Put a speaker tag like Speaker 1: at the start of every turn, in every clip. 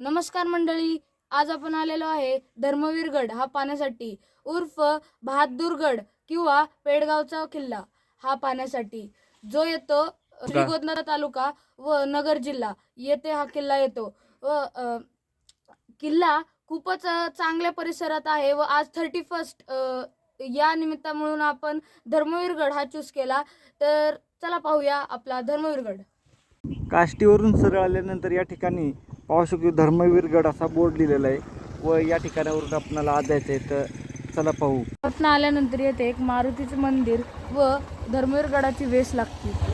Speaker 1: नमस्कार मंडळी आज आपण आलेलो आहे धर्मवीरगड हा पाहण्यासाठी उर्फ बहादूरगड किंवा पेडगावचा किल्ला हा पाहण्यासाठी जो येतो श्रीगोंदा तालुका व नगर जिल्हा येथे हा किल्ला येतो. व किल्ला खूपच चांगल्या परिसरात आहे व आज थर्टी फर्स्ट या निमित्तामुळून आपण धर्मवीरगड हा चूज केला. तर चला पाहूया आपला धर्मवीरगड.
Speaker 2: काष्टीवरून सरळ आल्यानंतर या ठिकाणी पाहू शकतो धर्मवीरगड असा बोर्ड लिहिलेला आहे. व या ठिकाणावरून आपणाला आज जायचं आहे तर चला पाहू.
Speaker 1: रत्न आल्यानंतर येथे एक मारुतीचं मंदिर व धर्मवीरगडाची वेस लागते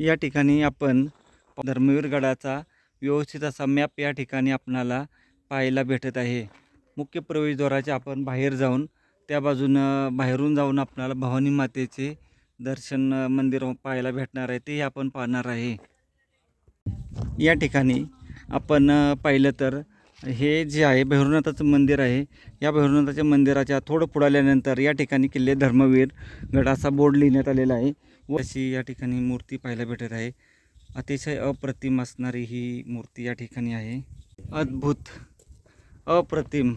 Speaker 2: या ठिकाणी आपण धर्मवीरगडाचा व्यवस्थित असा मॅप या ठिकाणी आपणाला पाहायला भेटत आहे. मुख्य प्रवेशद्वाराच्या आपण बाहेर जाऊन त्या बाजूनं बाहेरून जाऊन आपणाला भवानी मातेचे दर्शन मंदिर पाहायला भेटणार आहे. तेही आपण पाहणार आहे. या ठिकाणी आपण पाहिलं तर हे जे आहे भैरवनाथाचं मंदिर आहे. या भैरवनाथाच्या मंदिराच्या थोडं पुढाल्यानंतर या ठिकाणी किल्ले धर्मवीर गडाचा बोर्ड लिहिण्यात आलेला आहे. अशी या ठिकाणी मूर्ती पाहायला भेटत आहे. अतिशय अप्रतिम असणारी ही मूर्ती या ठिकाणी आहे. अद्भुत अप्रतिम.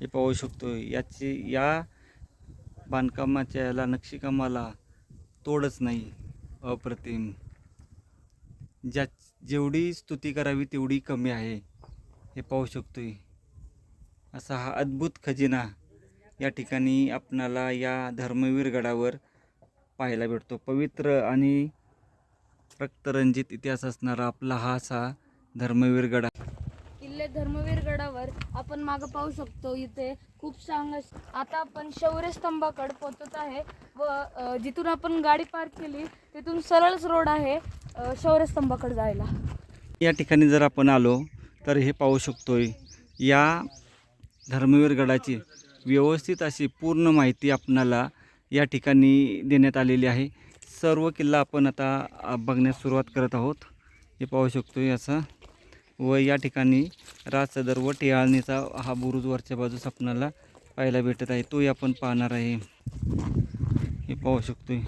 Speaker 2: हे पाहू शकतो याची या बांधकामाच्या याला नक्षीकामाला तोडच नाही. अप्रतिम. ज्या जेवढी स्तुती करावी तेवढी कमी आहे. हे पाहू शकतो असा हा अद्भुत खजिना या ठिकाणी आपणाला या धर्मवीर गडावर पाहायला भेटतो. पवित्र आणि रक्तरंजित इतिहास असणारा आपला हा असा धर्मवीर गड.
Speaker 1: किल्ले धर्मवीर गडावर आपण मागं पाहू शकतो. इथे खूप चांग आता आपण शौर्य स्तंभाकडे पोहोचत आहे व जिथून आपण गाडी पार्क केली तिथून सरळच रोड आहे शौर्य स्तंभाकडे जायला.
Speaker 2: या ठिकाणी जर आपण आलो तर हे पाहू शकतोय या धर्मवीर गडाची व्यवस्थित अशी पूर्ण माहिती आपणाला या ठिकाणी देण्यात आलेली आहे. सर्व किल्ला आपण आता बघण्यास सुरुवात करत आहोत. हे पाहू शकतो असा. व या ठिकाणी राजसदर व टियाळणीचा हा बुरुज वरच्या बाजूस आपणाला पाहायला भेटत आहे. तोही आपण पाहणार आहे. हे पाहू शकतो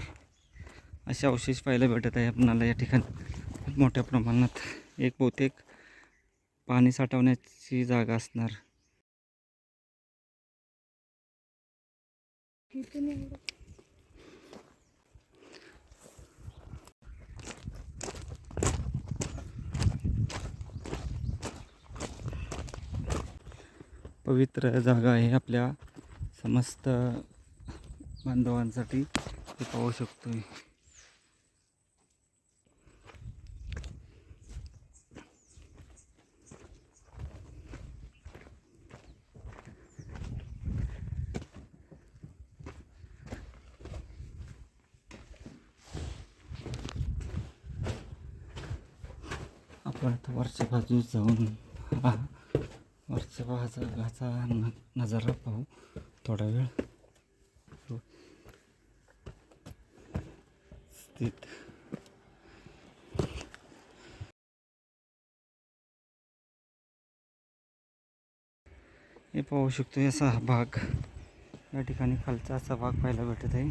Speaker 2: असे अवशेष पाहायला भेटत आहे आपणाला या ठिकाणी. खूप मोठ्या प्रमाणात एक बहुतेक पाणी साठवण्याची जागा असणार. पवित्र जागा आहे आपल्या समस्त बांधवांसाठी ते पाहू शकतो आपण आता वरच्या बाजूस जाऊन हा वरच्या भागाचा न नजारा पाहू. थोडा वेळ. स्थित. हे पाहू शकतो असा हा भाग. या ठिकाणी खालचा असा भाग पाहायला भेटत आहे.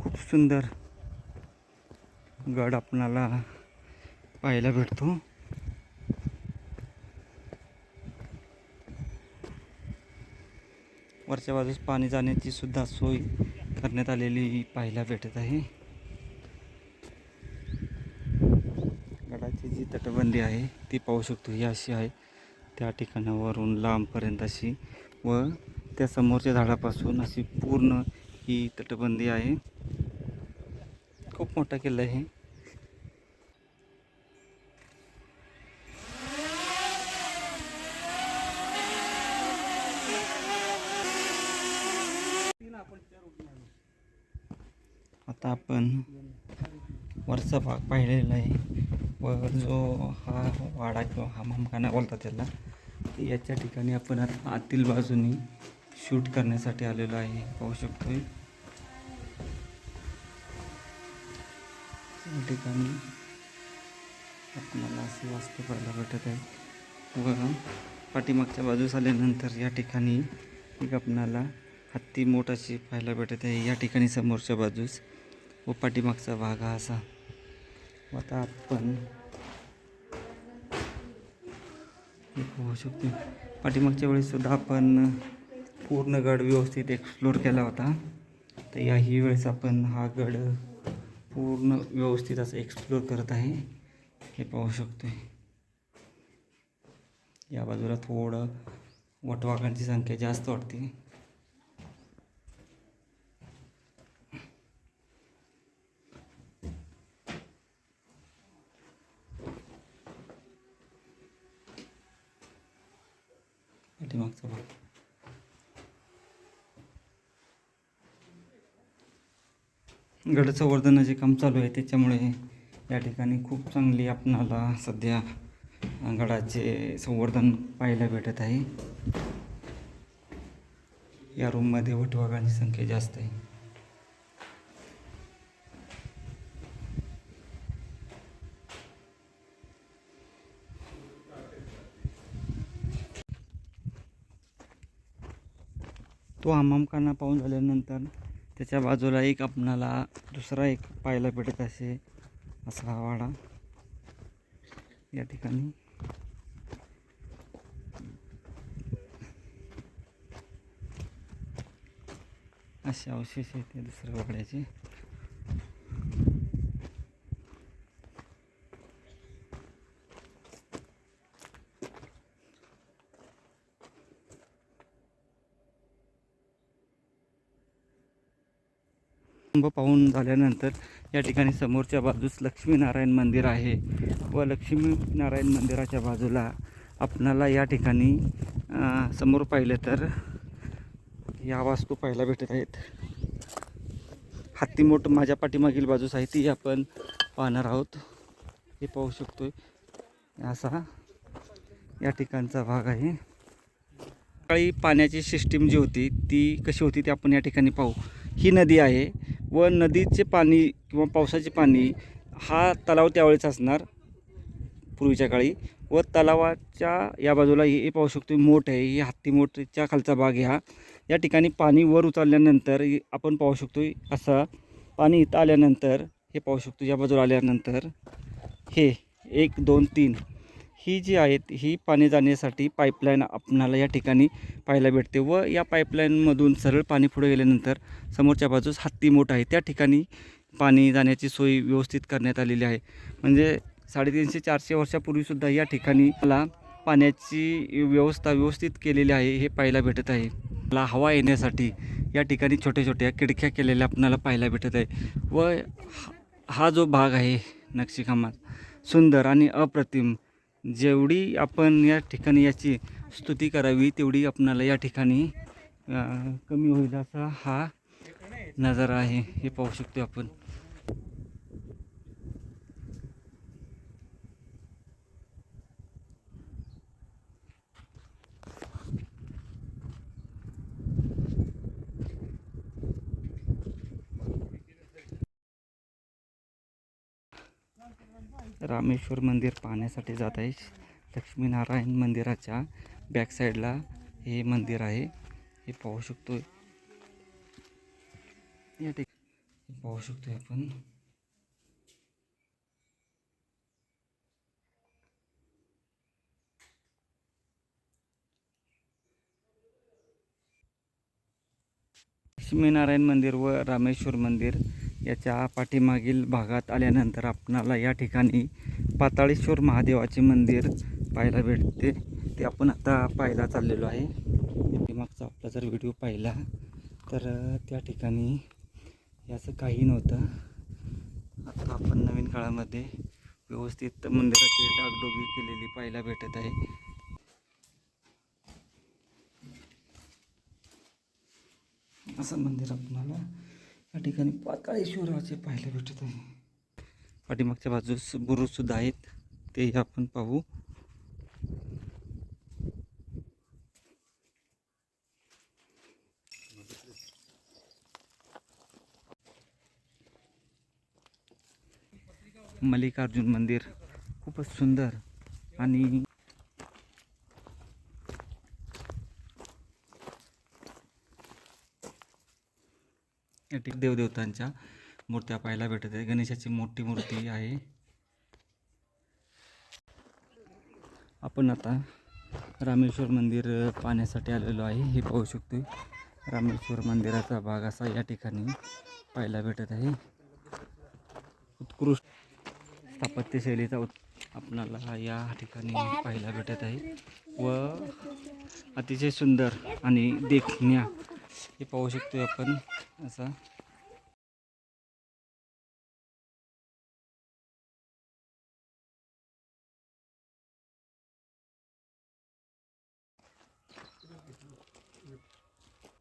Speaker 2: खूप सुंदर गड आपणाला पाहायला भेटतो. वरच्या बाजूस पाणी जाण्याची सुद्धा सोय करण्यात आलेली पाहायला भेटत आहे. गडाची जी तटबंदी आहे ती पाहू शकतो. ही अशी आहे त्या ठिकाणावरून लांबपर्यंत अशी व त्या समोरच्या झाडापासून अशी पूर्ण ही तटबंदी आहे. खूप मोठा किल्ला आहे. पण आपण वरचा भाग पाहिलेला आहे. व जो हा वाडा किंवा हा मामखाना बोलतात त्याला याच्या ठिकाणी आपण आता आतील बाजूनी शूट करण्यासाठी आलेलो आहे. पाहू शकतो या ठिकाणी आपल्याला असे वास्तू पाहायला भेटत आहे. व पाठीमागच्या बाजूस आल्यानंतर या ठिकाणी एक आपणाला हत्ती मोठाशी पाहायला भेटत आहे. या ठिकाणी समोरच्या बाजूस व पाठीमागचा भाग हा असा. व आता आपण हे पाहू शकतो. पाठीमागच्या वेळेससुद्धा आपण पूर्ण गड व्यवस्थित एक्सप्लोर केला होता. तर याही वेळेस आपण हा गड पूर्ण व्यवस्थित असं एक्सप्लोर करत आहे. हे पाहू शकतो या बाजूला थोडं वटवाघांची संख्या जास्त वाटते. पाठीमागचा भाग. गड संवर्धनाचे काम चालू आहे त्याच्यामुळे या ठिकाणी खूप चांगली आपणाला सध्या गडाचे संवर्धन पाहायला भेटत आहे. या रूममध्ये वटवाघांची संख्या जास्त आहे. तो हमामखाना पाहून झाल्यानंतर त्याच्या बाजूला एक आपणाला दुसरा एक पाहायला भेटत असे असा हा वाडा. या ठिकाणी. असे अवशेष आहेत या दुसऱ्या वाड्याचे. स्तंभ पाहून झाल्यानंतर या ठिकाणी समोरच्या बाजूस लक्ष्मीनारायण मंदिर आहे व लक्ष्मीनारायण मंदिराच्या बाजूला आपणाला या ठिकाणी समोर पाहिलं तर या वास्तू पाहायला भेटत आहेत. हत्तीमोठ माझ्या पाठीमागील बाजूस आहे ती आपण पाहणार आहोत. हे पाहू शकतो असा या ठिकाणचा भाग आहे. सकाळी पाण्याची सिस्टीम जी होती ती कशी होती ती आपण या ठिकाणी पाहू. ही नदी आहे. व नदीचे पाणी किंवा पावसाचे पाणी हा तलाव त्यावेळेस असणार पूर्वीच्या काळी. व तलावाच्या या बाजूला हे पाहू शकतो मोठ आहे ही हत्ती मोठच्या खालचा भाग ह्या हा. या ठिकाणी पाणी वर उचलल्यानंतर आपण पाहू शकतो असा पाणी इथं आल्यानंतर हे पाहू शकतो या बाजूला आल्यानंतर हे एक दोन तीन. ही जी आहेत ही पाणी जाण्यासाठी पाईपलाईन आपणाला या ठिकाणी पाहायला भेटते व या पाईपलाईनमधून सरळ पाणी पुढे गेल्यानंतर समोरच्या बाजूस हत्ती मोठ आहे. त्या ठिकाणी पाणी जाण्याची सोय व्यवस्थित करण्यात आलेली आहे. म्हणजे साडेतीनशे चारशे वर्षापूर्वीसुद्धा या ठिकाणी मला पाण्याची व्यवस्था व्यवस्थित केलेली आहे हे पाहायला भेटत आहे. मला हवा येण्यासाठी या ठिकाणी छोट्या छोट्या खिडक्या केलेल्या आपणाला पाहायला भेटत आहे व हा- जो भाग आहे नक्षीकामात सुंदर आणि अप्रतिम जेवढी आपण या ठिकाणी याची स्तुती करावी तेवढी आपणाला या ठिकाणी कमी होईल असा हा नजारा आहे. हे पाहू शकतो आपण. रामेश्वर मंदिर पाहण्यासाठी जात आहे. लक्ष्मीनारायण मंदिराच्या बॅक साईडला हे मंदिर आहे. हे पाहू शकतो या ठिकाणी पाहू शकतो आपण. लक्ष्मीनारायण मंदिर व रामेश्वर मंदिर याच्या पाठीमागील भागात आल्यानंतर आपणाला या ठिकाणी पाताळेश्वर महादेवाचे मंदिर पाहायला भेटते. ते आपण आता पाहायला चाललेलो आहे. मागचा आपला जर व्हिडिओ पाहिला तर त्या ठिकाणी याचं काही नव्हतं. आता आपण नवीन काळामध्ये व्यवस्थित मंदिराची डागडोगी केलेली पाहायला भेटत आहे. असं मंदिर आपणाला या ठिकाणी पाताळी शिवराचे पाहायला भेटत आहे. पाठीमागच्या बाजूस बुरुजसुद्धा आहेत. तेही आपण पाहू. मल्लिकार्जुन मंदिर खूपच सुंदर आणि या देवदेवतांच्या मूर्त्या पाहायला भेटत आहे गणेशाची मोठी मूर्ती आहे. आपण आता रामेश्वर मंदिर पाहण्यासाठी आलेलो आहे. हे पाहू शकतो रामेश्वर मंदिराचा भाग असा या ठिकाणी पाहायला भेटत आहे. उत्कृष्ट स्थापत्यशैलीचा उत् आपणाला या ठिकाणी पाहायला भेटत आहे. व अतिशय सुंदर आणि देखण्या हे पाहू शकतो आपण. असा.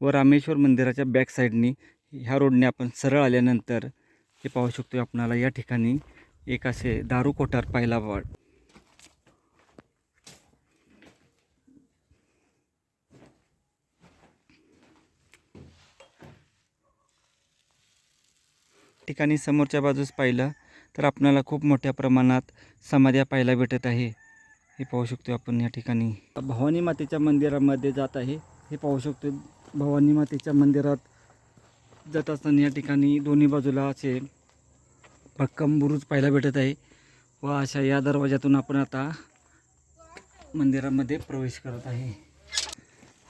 Speaker 2: व रामेश्वर मंदिराच्या बॅक साईडनी ह्या रोडने आपण सरळ आल्यानंतर हे पाहू शकतो आपणाला या ठिकाणी एक असे दारू कोठार पाहायला वाट ठिकाणी समोरच्या बाजूस पाहिलं तर आपणाला खूप मोठ्या प्रमाणात समाध्या पाहायला भेटत आहे. हे पाहू शकतो आपण या ठिकाणी. भवानी मातेच्या मंदिरामध्ये जात आहे. हे पाहू शकतो भवानी मातेच्या मंदिरात जात असताना या ठिकाणी दोन्ही बाजूला असे भक्कम बुरुज पाहायला भेटत आहे व अशा या दरवाज्यातून आपण आता मंदिरामध्ये प्रवेश करत आहे.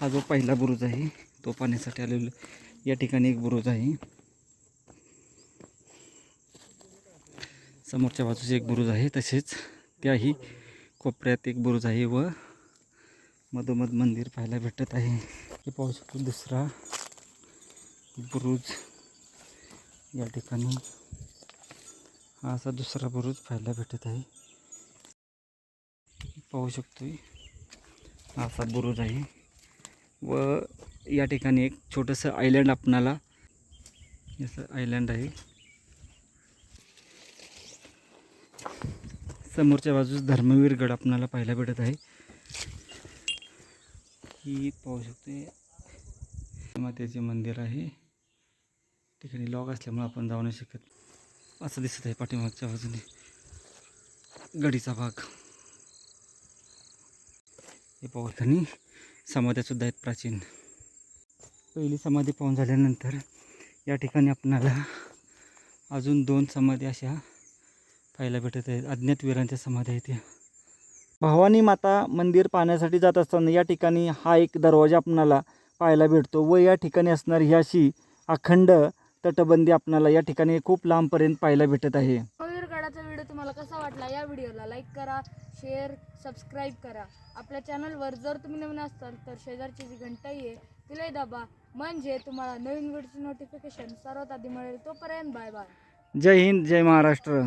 Speaker 2: हा जो पहिला बुरुज आहे तो पाहण्यासाठी आलेलो या ठिकाणी एक बुरुज आहे. समोरच्या बाजूचे एक बुरुज आहे तसेच त्याही कोपऱ्यात एक बुरुज आहे व मधोमध मंदिर पाहायला भेटत आहे. हे पाहू शकतो दुसरा बुरुज. या ठिकाणी हा असा दुसरा बुरुज पाहायला भेटत आहे. पाहू शकतोय. हा असा बुरुज आहे व या ठिकाणी एक छोटंसं आयलँड आपणाला असं आयलँड आहे. समोरच्या बाजूस धर्मवीर गड आपणाला पाहायला भेटत आहे. ही पाहू शकते मातेचे मंदिर आहे. ठिकाणी लॉक असल्यामुळे आपण जाऊ नाही शकत. असं दिसत आहे पाठीमागच्या बाजूने. गडीचा भाग. हे पाहू आणि समाध्यासुद्धा आहेत प्राचीन. पहिली समाधी पाहून झाल्यानंतर या ठिकाणी आपणाला अजून दोन समाधी अशा पाहायला भेटत आहेत. अज्ञात वीरांच्या समाधी आहेत या. भवानी माता मंदिर पाहण्यासाठी जात असताना या ठिकाणी हा एक दरवाजा आपणाला पाहायला भेटतो. व या ठिकाणी असणारी ही अशी अखंड तटबंदी आपणाला या ठिकाणी खूप लांबपर्यंत पाहायला भेटत आहे.
Speaker 1: धर्मवीर गडाचा व्हिडिओ तुम्हाला कसा वाटला या व्हिडिओला लाईक करा शेअर सबस्क्राईब करा. आपल्या चॅनलवर जर तुम्ही नवीन असाल तर शेजारची जी घंटाई आहे तिलाही दाबा. म्हणजे तुम्हाला नवीन व्हिडिओची नोटिफिकेशन सर्वात आधी मिळेल. तोपर्यंत बाय बाय.
Speaker 2: जय हिंद जय महाराष्ट्र.